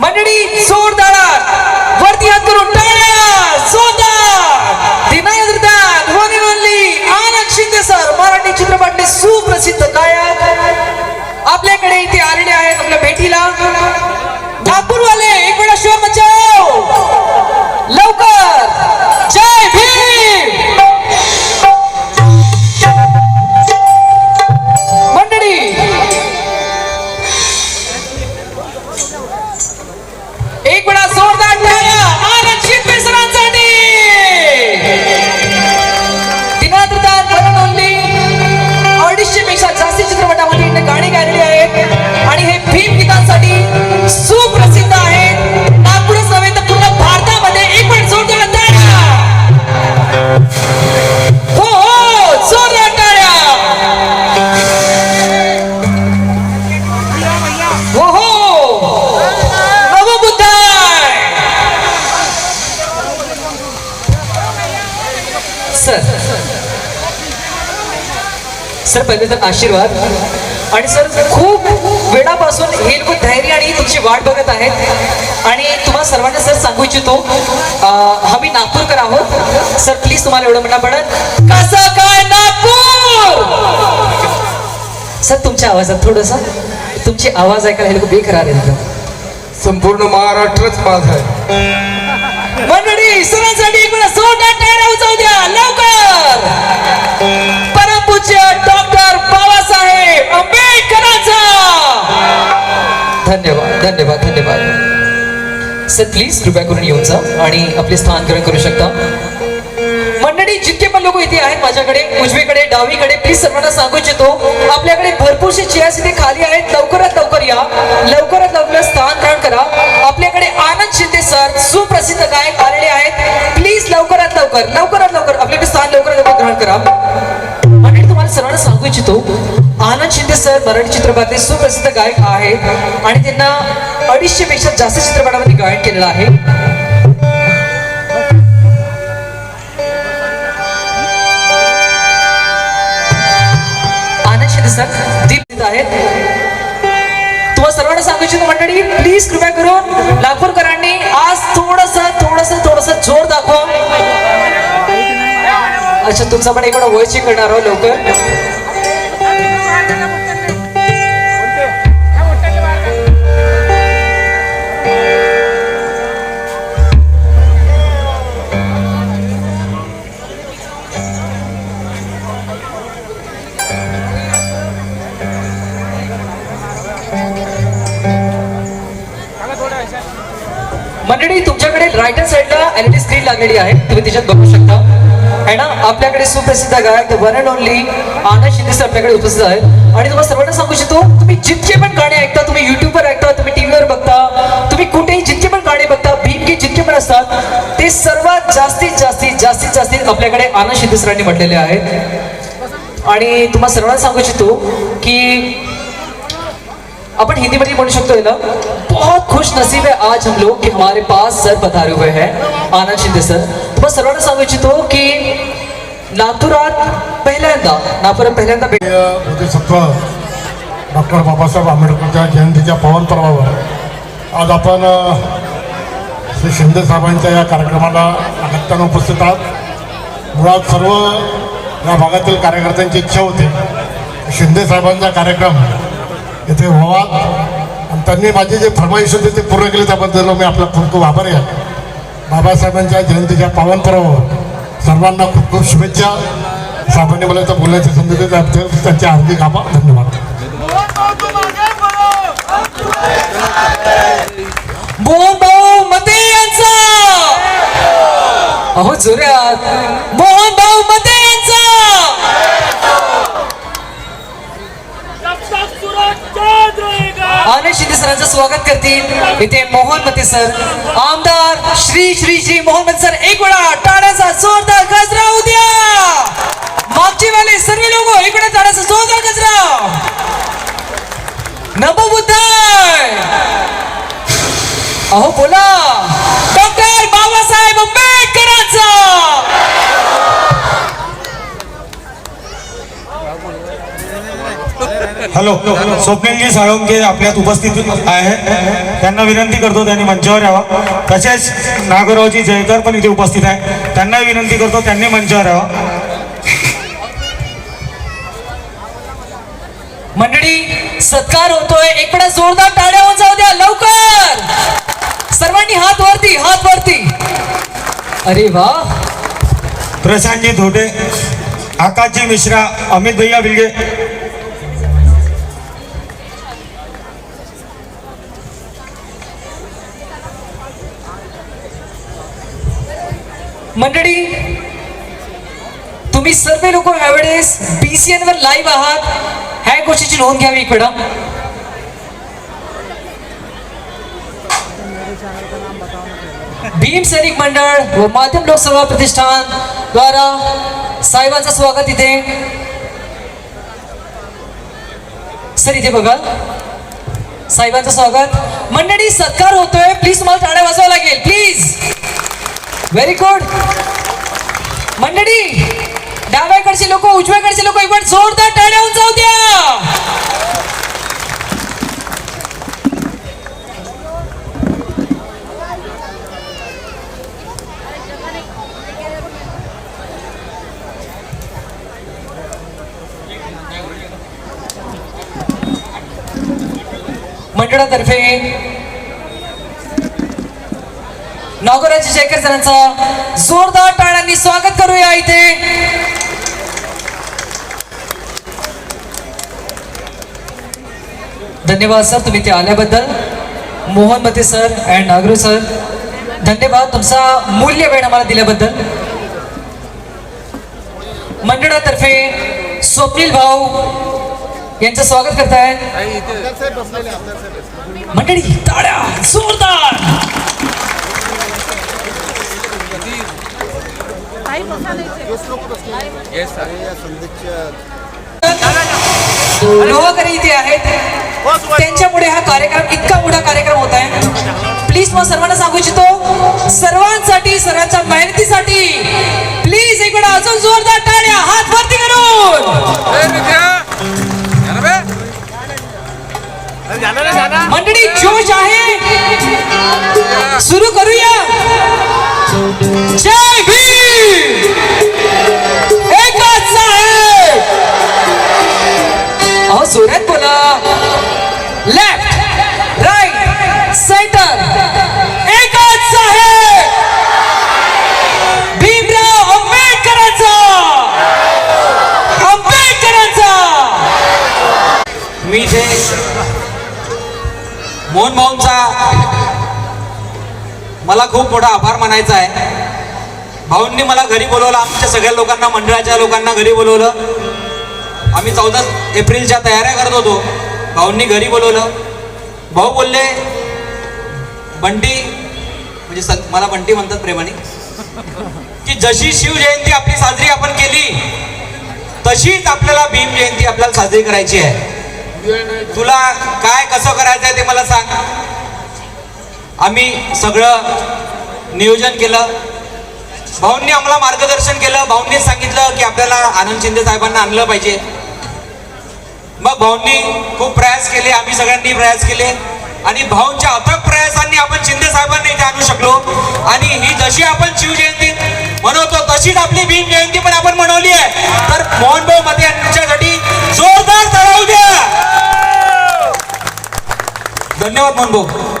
मंडळी जोरदार सर पहिले तर आशीर्वाद. आणि सर खूप वेळापासून हे लोक धैर्य आणि तुमची वाट बघत आहेत. आणि तुम्हाला सर्वांना सर सांगू इच्छितो आम्ही नागपूरकर आहोत. सर प्लीज तुम्हाला एवढं म्हणणं पडत कसं काय नागपूर? सर तुमच्या आवाजात थोडस तुमची आवाज ऐकायला हे लोक बेकरार आहेत संपूर्ण महाराष्ट्रच माझा आहे. मंडळी सरांसाठी एक वेळा जोरदार टाळ्या उचवू द्या. लवकर. पूज्य डॉक्टर बाबासाहेब आंबेडकरांचा. धन्यवाद धन्यवाद धन्यवाद. सर प्लीज कृपया करून येऊन जा आणि आपले स्थान ग्रहण करू शकता. मंडळी जितके पण लोक इथे आहेत माझ्याकडे उजवीकडे डावीकडे प्लीज सर्वांना सांगू इच्छितो आपल्याकडे भरपूरशे चेअर्स इथे खाली आहेत. लवकरात लवकर या. लवकरात लवकर स्थान ग्रहण करा. आपल्याकडे आनंद शिंदे सर सुप्रसिद्ध गायक आलेले आहेत. प्लीज लवकरात लवकर लवकरात लवकर आपल्याकडे स्थान लवकरात लवकर ग्रहण करा. इच्छितो आनंद शिंदे सर मराठी चित्रपटातले सुप्रसिद्ध गायक आहेत आणि त्यांना अडीचशे पेक्षा जास्त चित्रपटामध्ये गायन केलेलं आहे. आनंद शिंदे सर दीप आहेत. तुम्हाला सर्वांना सांगू इच्छितो मंडळी प्लीज कृपया करून नागपूरकरांनी आज थोडस थोडस थोडस जोर दाखवा. अच्छा तुमचा पण एकडा वयची करणार लवकर. एल ई डी स्क्रीन लागलेली आहे तुम्ही तिच्यात बघू शकता. आहे ना आपल्याकडे सुप्रसिद्ध गायक one and only Anand Shinde sir आपल्याकडे उपस्थित आहेत. आणि तुम्हाला सर्वांना सांगू इच्छितो तुम्ही जितके पण गाणे ऐकता तुम्ही युट्यूबवर ऐकता तुम्ही टीव्हीवर बघता तुम्ही कुठेही जितके पण गाणे बघता भीमके जितके पण असतात ते सर्वात जास्तीत जास्तीत जास्तीत जास्तीत आपल्याकडे आनंद शिंदे सरांनी म्हटलेले आहेत. आणि तुम्हाला सर्वांना सांगू इच्छितो की अपन हिंदी में नहीं बोल सकते हो, ना बहुत खुश नसीब है आज हम लोग कि हमारे पास सर पधारे हुए हैं आनंद शिंदे सर। बस सर्वांना सांगू इच्छितो हो की नागपुरात पहिल्यांदा नागपुरात पहिल्यांदा भेट डॉक्टर बाबासाहेब आंबेडकरच्या जयंतीच्या पावन पर्वावर आज आपण श्री शिंदे साहेबांच्या या कार्यक्रमाला अगत्यानं उपस्थित आहात। मुळात सर्व या भागातील कार्यकर्त्यांची इच्छा होती शिंदे साहेबांचा कार्यक्रम इथे व्हावा. आणि त्यांनी माझी जे फरमाईश होते ते पूर्ण केले त्याबद्दल मी आपला खूप खूप आभारी आहे. बाबासाहेबांच्या जयंतीच्या पावनपर्वावर सर्वांना खूप खूप शुभेच्छा. साहेबांनी मला तर बोलण्याची संधी दिली त्यांचे हार्दिक आभार धन्यवाद. मोहन भाऊ मते यांचा. अहो जोऱ्यात मोहन सरांचं स्वागत करतील इथे मोहनमती सर. आमदार श्री श्री श्री मोहनमती सर एक वेळा टाळ्याचा जोरदार गजरा उद्या. मागची वाले सर्व लोक इकडे टाळ्याचा जोरदार गजरा. नमोबुद्धाय अहो बोला. डॉक्टर बाबासाहेब आंबेडकरांचा हॅलो स्वप्नीलजी साळुंके आपल्यात उपस्थित आहे. त्यांना विनंती करतो त्यांनी मंचावर यावा. तसेच नागोरावजी जयकर पण इथे उपस्थित आहे. त्यांना विनंती करतो त्यांनी मंचावर यावा. मंडळी सत्कार होतोय. एक वेळा जोरदार टाळ्या होऊन जाऊ द्या लवकर. सर्वांनी हात वरती हात वरती. अरे वा. प्रशांतजी धोटे आकाशजी मिश्रा अमित भैया बिलगे मंडळी तुम्ही सर्व लोक ह्यावेळेस बीसीएन वर लाईव्ह आहात. ह्या गोष्टीची नोंद घ्यावी एक वेळा भीम सैनिक मंडळ व माध्यम लोकसभा प्रतिष्ठान द्वारा साहेबांचं स्वागत इथे. सर इथे बघा. साहेबांचं स्वागत. मंडळी सत्कार होतोय. प्लीज तुम्हाला टाळ्या वाजवावं लागेल. प्लीज व्हेरी गुड मंडळी डाव्याकडचे लोक उजव्याकडचे लोक एक जोरदार टाळ्या होऊन जाऊ द्या. मंडळातर्फे नागोराजी जयकर सरांचा जोरदार टाळ्यांनी स्वागत करूया इथे. धन्यवाद सर तुम्ही ते आल्याबद्दल. मोहन मते सर अँड नागरू सर. धन्यवाद तुमचा मूल्य वेळ आम्हाला दिल्याबद्दल. मंडळातर्फे स्वप्नील भाऊ यांचं स्वागत करताय. मंडळी टाळ्या जोरदार. लोहकरी इथे आहेत. त्यांच्यामुळे हा कार्यक्रम इतका मोठा कार्यक्रम होत आहे. प्लीज मग सर्वांना सांगू इच्छितो सर्वांसाठी सर्वांच्या मेहनतीसाठी प्लीज वेळा अजून जोरदार टाळ्या हात वरती करून. मंडळी जोश आहे. सुरू करूया. जय लेफ्ट राईट सेंटर एकच साहेब भीमराव आंबेडकरांचा. आंबेडकरांचा. मी इथे मोहन भाऊंचा मला खूप मोठा आभार मानायचा आहे. भाऊंनी मला घरी बोलवलं आमच्या सगळ्या लोकांना मंडळाच्या लोकांना घरी बोलवलं. आम्ही चौदा एप्रिलच्या तयाऱ्या करत होतो. भाऊंनी घरी बोलवलं. भाऊ बोलले बंटी म्हणजे सग मला बंटी म्हणतात प्रेमाने की जशी शिवजयंती आपली साजरी आपण केली तशीच आपल्याला भीम जयंती आपल्याला साजरी करायची आहे. तुला काय कसं करायचं आहे ते मला सांग. आम्ही सगळं नियोजन केलं. भाऊंनी आम्हाला मार्गदर्शन केलं. भाऊंनी सांगितलं की आपल्याला आनंद शिंदे साहेबांना आणलं पाहिजे. मग भाऊंनी खूप प्रयास केले आम्ही सगळ्यांनी प्रयास केले. आणि भाऊंच्या अथक प्रयासांनी आपण शिंदे साहेबांना इथे आणू शकलो. आणि ही जशी आपण शिवजयंती म्हणवतो तशीच आपली भीम जयंती पण आपण मनवली आहे. तर मोहन भाऊ मते यांच्यासाठी जोरदार तळावू द्या. धन्यवाद मोहन भाऊ.